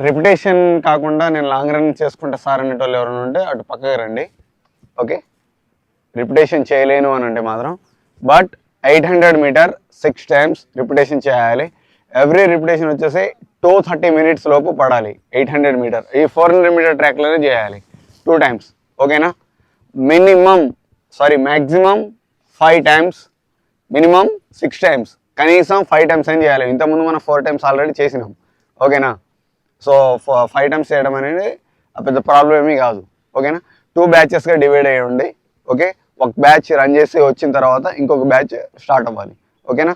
Repetition కాకుండా నేను long run చేసుకుంటా సార్ అనేటోళ్ళు ఎవరైనా ఉంటే అటు పక్కకి రండి. ఓకే? రిపిటేషన్ చేయలేను అని అంటే మాత్రం. But eight hundred meter six times repetition చేయాలి. ఎవ్రీ రిపిటేషన్ వచ్చేసి టూ థర్టీ మినిట్స్ లోపు పడాలి. Eight hundred meter. ఈ ఫోర్ హండ్రెడ్ మీటర్ ట్రాక్లోనే చేయాలి. Two times. ఓకేనా? Minimum sorry maximum five times. Minimum six times. కనీసం ఫైవ్ టైమ్స్ అయినా చేయాలి? ఇంతకుముందు మనం ఫోర్ టైమ్స్ ఆల్రెడీ చేసినాం. ఓకేనా? సో ఫైవ్ టైమ్స్ చేయడం అనేది పెద్ద ప్రాబ్లం ఏమీ కాదు. ఓకేనా? టూ బ్యాచెస్గా డివైడ్ అయ్యి ఉండి ఓకే? ఒక బ్యాచ్ రన్ చేసి వచ్చిన తర్వాత ఇంకొక బ్యాచ్ స్టార్ట్ అవ్వాలి. ఓకేనా?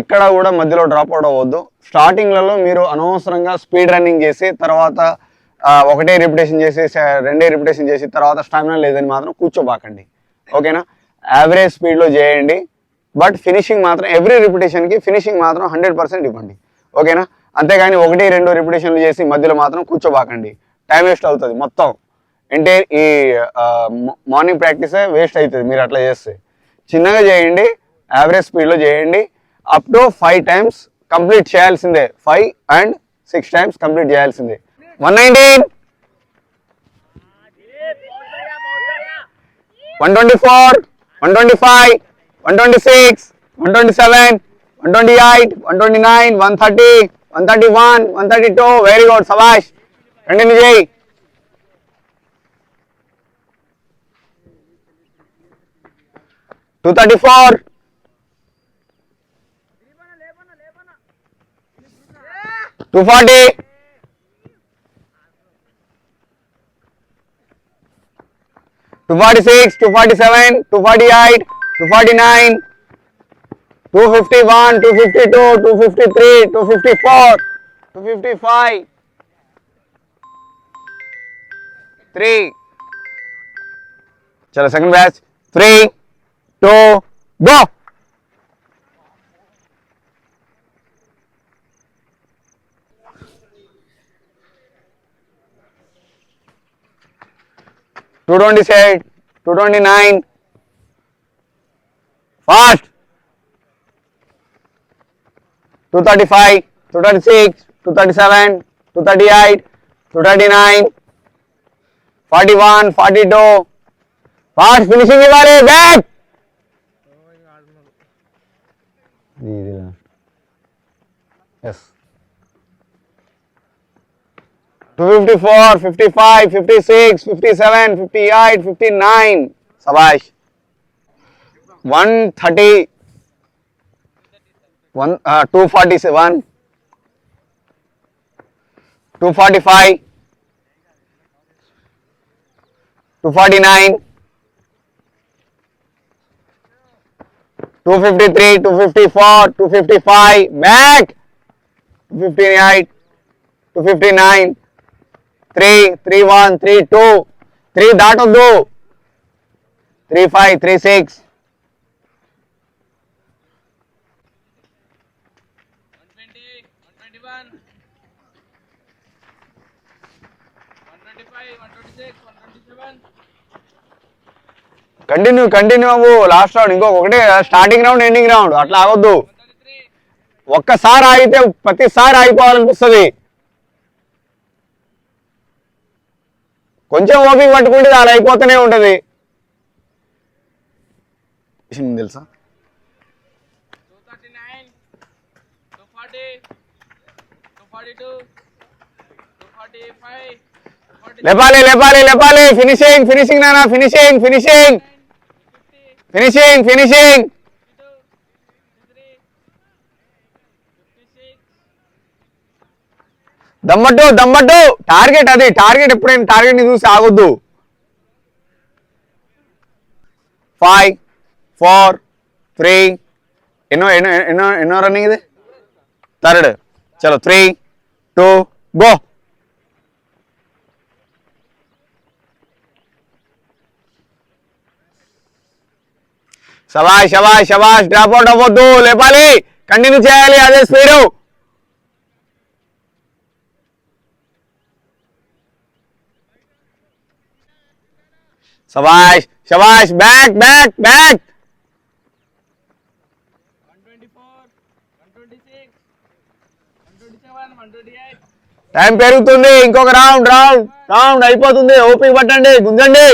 ఎక్కడ కూడా మధ్యలో డ్రాప్ అవుట్ అవ్వద్దు. స్టార్టింగ్లలో మీరు అనవసరంగా స్పీడ్ రన్నింగ్ చేసి తర్వాత ఒకటే రిపిటేషన్ చేసి రెండే రిపిటేషన్ చేసి తర్వాత స్టామినా లేదని మాత్రం కూర్చోబాకండి. ఓకేనా? యావరేజ్ స్పీడ్లో చేయండి. బట్ ఫినిషింగ్ మాత్రం ఎవ్రీ రిపిటేషన్కి ఫినిషింగ్ మాత్రం హండ్రెడ్ పర్సెంట్ ఇవ్వండి. ఓకేనా? అంతేగాని ఒకటి రెండు రిపిటేషన్లు చేసి మధ్యలో మాత్రం కూర్చోబాకండి. టైం వేస్ట్ అవుతుంది మొత్తం. అంటే ఈ మార్నింగ్ ప్రాక్టీసే వేస్ట్ అవుతుంది మీరు అట్లా చేస్తే. చిన్నగా చేయండి యావరేజ్ స్పీడ్లో చేయండి up to five times complete చేయాల్సిందే. Five and six times complete చేయాల్సిందే. One nineteen one twenty four one twenty five one twenty six one twenty seven one twenty eight one twenty nine one thirty one thirty one one thirty two very good సభాష్ continue చేయి. Two thirty four two forty two forty six two forty seven two forty eight two forty nine 251, 252, 253, 254, 255, 3. Chalo, second batch. 3, 2, go! Two twenty eight, two twenty nine, fast. Two thirty 237, 238, 239, 41, two Fast finishing ఇవ్వాలి బ్యాట్ yes two fifty four fifty five fifty six fifty seven fifty eight fifty nine సభాష్ one thirty one two forty seven two forty five two forty nine two fifty three two fifty four two fifty five back two fifty eight two fifty nine three three one three two three దాటొద్దు three five three six continue continue అవ్వు. Last round ఇంకొక ఒకటే starting round ending round అట్లా ఆగొద్దు. ఒక్కసారి ఆగితే ప్రతిసారి ఆగిపోవాలనిపిస్తుంది. కొంచెం ఓపిక పట్టుకుంటే అలా అయిపోతూనే ఉంటుంది. విషయం తెలుసా? లేపాలి లేపాలి లేపాలి ఫినిషింగ్ ఫినిషింగ్ నానా ఫినిషింగ్ ఫినిషింగ్. ఫినిషింగ్ ఫినిషింగ్ దమ్మట్టు దమ్మట్టు టార్గెట్ అది. టార్గెట్ ఎప్పుడైనా టార్గెట్ని చూసి ఆగొద్దు. ఫైవ్ ఫోర్ త్రీ ఎన్నో ఎన్నో ఎన్నో ఎన్నో రన్నింగ్ ఇది? థర్డ్ చలో త్రీ టూ గో శబాష్ శబాష్ శబాష్ డ్రాప్ అవుట్ అవ్వద్దు లేపాలి. కంటిన్యూ చేయాలి అదే స్పీడు శబాష్ శబాష్ బ్యాక్ బ్యాక్ బ్యాక్ టైం పెరుగుతుంది ఇంకొక రౌండ్ రౌండ్ రౌండ్ అయిపోతుంది. ఓపిక పట్టండి గుంజండి.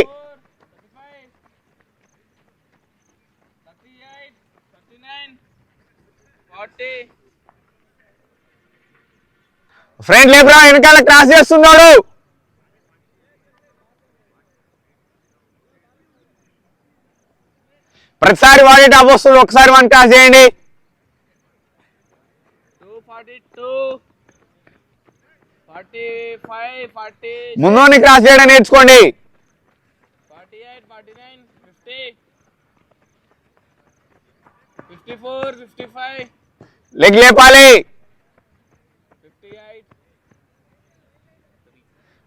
ఫ్రంట్ లేపురా వెనకాల క్రాస్ చేస్తున్నాడు. ప్రతిసారి వాడే టాప్ వస్తుంది ఒకసారి వన్ క్రాస్ చేయండి. ముందు క్రాస్ చేయడం నేర్చుకోండి. Forty eight, forty nine, leg లేపాలి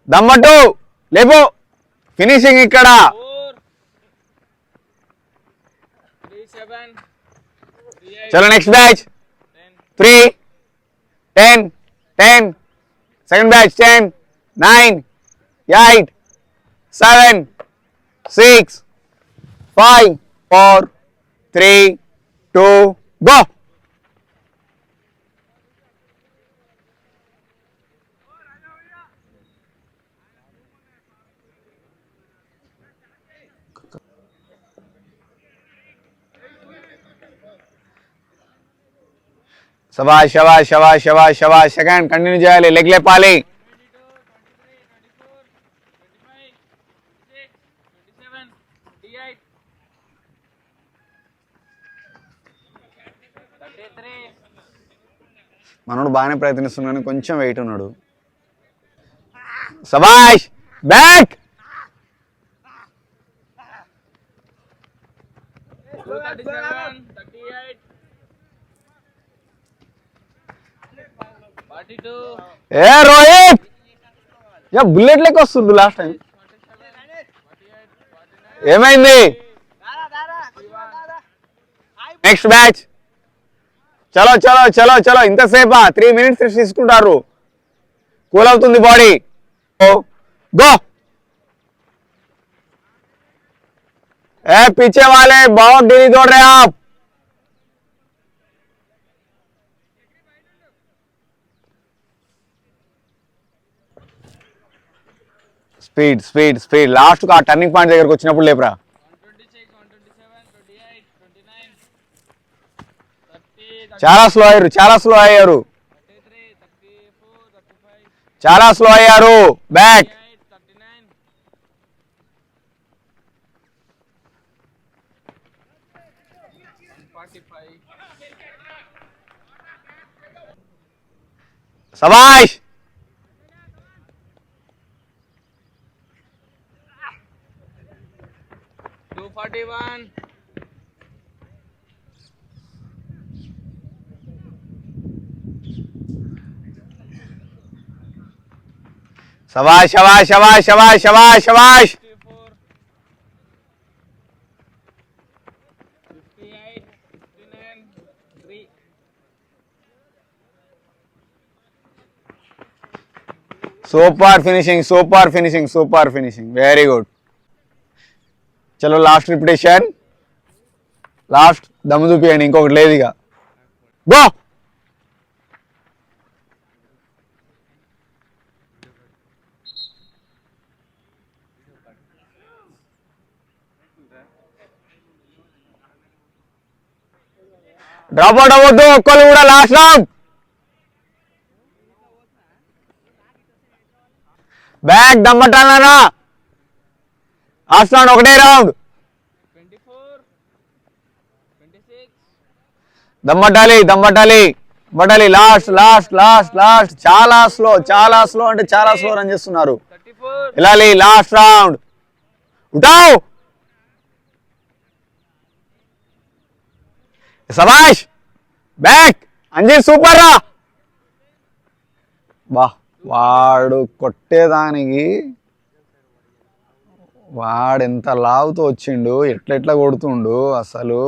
దమ్మట్టు లేపు ఫినిషింగ్ ఇక్కడ చలో next batch three ten ten second batch ten nine eight seven six five four three two go శబాష్ శబాష్ శబాష్ శబాష్ శబాష్ సెకండ్ కంటిన్యూ చేయాలి. లెగ్ లేపాలి మనోడు బాగానే ప్రయత్నిస్తున్నాను కొంచెం వెయిట్ ఉన్నాడు. సబాష్ బ్యాక్! ఏ రోహిత్ యా బుల్లెట్ లెక్క వస్తుంది లాస్ట్ టైం ఏమైంది నెక్స్ట్ బ్యాచ్ చలో చలో చలో చలో ఇంతసేపా త్రీ మినిట్స్ తీసుకుంటారు కూల్ అవుతుంది బాడీ గో ఏ पीछे वाले बहुत डेरी दौड़ रहे हैं आप స్పీడ్ స్పీడ్ స్పీడ్. లాస్ట్ ఆ టర్నింగ్ పాయింట్ దగ్గరకు వచ్చినప్పుడు లేపురా. చాలా స్లో అయ్యారు చాలా స్లో అయ్యారు. చాలా స్లో అయ్యారు. బ్యాక్ సబాష్! Two forty one. శబాష్ శబాష్ శబాష్ శబాష్ శబాష్ శబాష్ 54, 58, 59, 3. Super finishing super finishing super finishing very good చలో లాస్ట్ రిపిటేషన్ లాస్ట్ దమ్ము చూపియండి ఇంకొకటి లేదు ఇక. గో డ్రాప్ అవుట్ అవ్వద్దు ఒక్కళ్ళు కూడా లాస్ట్ రౌండ్ బ్యాక్ దమ్మటానా ఆస్ట్రాన్ ఒకటే రౌండ్ దమ్మటాలి దమ్మటాలి బటాలి లాస్ట్ లాస్ట్ లాస్ట్ లాస్ట్. చాలా స్లో చాలా స్లో అంటే చాలా స్లో రన్ చేస్తున్నారు. వెళ్ళాలి లాస్ట్ రౌండ్. ఉటావ్. సభాష్ బ్యాక్. అంజీ సూపర్ రా. బా వాడు కొట్టేదానికి వాడు ఎంత లావుతో వచ్చిండు ఎట్లెట్లా కొడుతుండు అసలు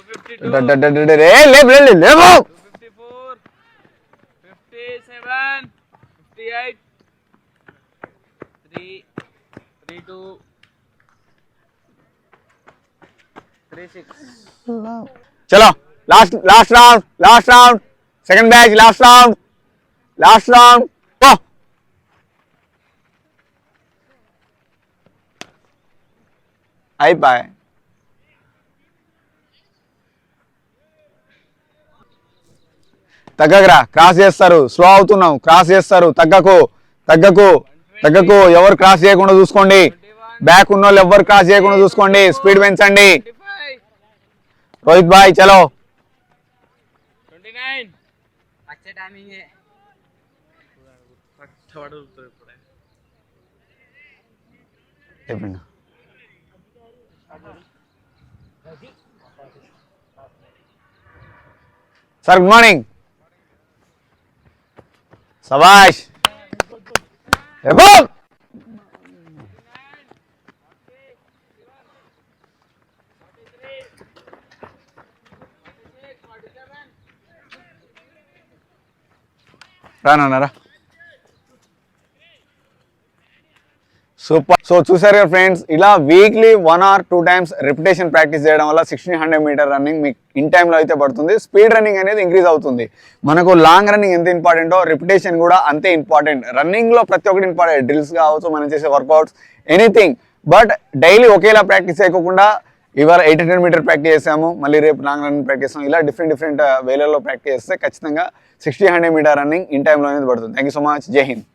252, డడ్డడ్డడ్డడ్ రే, లేపు లేపు, లేపు 254, 57, 58, 3, 32, 36. చలో last last round last round second batch last round last round go అయిపోయి తగ్గకరా క్రాస్ చేస్తారు. స్లో అవుతున్నావు క్రాస్ చేస్తారు. తగ్గకు తగ్గకు తగ్గకు. ఎవరు క్రాస్ చేయకుండా చూసుకోండి. బ్యాక్ ఉన్న వాళ్ళు ఎవరు క్రాస్ చేయకుండా చూసుకోండి. స్పీడ్ పెంచండి. రోహిత్ భాయ్ చలో. చెప్పిండు సార్ గుడ్ మార్నింగ్ సబాష్ రానన్నారా సూపర్ సో చూసారు కదా ఫ్రెండ్స్ ఇలా weekly one or two times repetition practice చేయడం వల్ల సిక్స్టీన్ హండ్రెడ్ మీటర్ రన్నింగ్ మీకు ఇన్ టైంలో అయితే పడుతుంది. స్పీడ్ రన్నింగ్ అనేది ఇంక్రీజ్ అవుతుంది. మనకు లాంగ్ రన్నింగ్ ఎంత ఇంపార్టెంటో రిపిటేషన్ కూడా అంతే ఇంపార్టెంట్ రన్నింగ్లో ప్రతి ఒక్కటి ఇంపార్టెంట్ డ్రిల్స్ కావచ్చు మనం చేసే వర్కౌట్స్ ఎనీథింగ్ బట్ డైలీ ఒకేలా ప్రాక్టీస్ చేయకుండా ఇవాళ ఎయిట్ హండ్రెడ్ మీటర్ ప్రాక్టీస్ చేసాము మళ్ళీ రేపు లాంగ్ రన్నింగ్ ప్రాక్టీస్ చేసాము ఇలా డిఫరెంట్ డిఫరెంట్ వేలలో ప్రాక్టీస్ చేస్తే ఖచ్చితంగా sixty hundred meter running in టైంలో అనేది పడుతుంది. థ్యాంక్ యూ సో మచ్ జై హింద్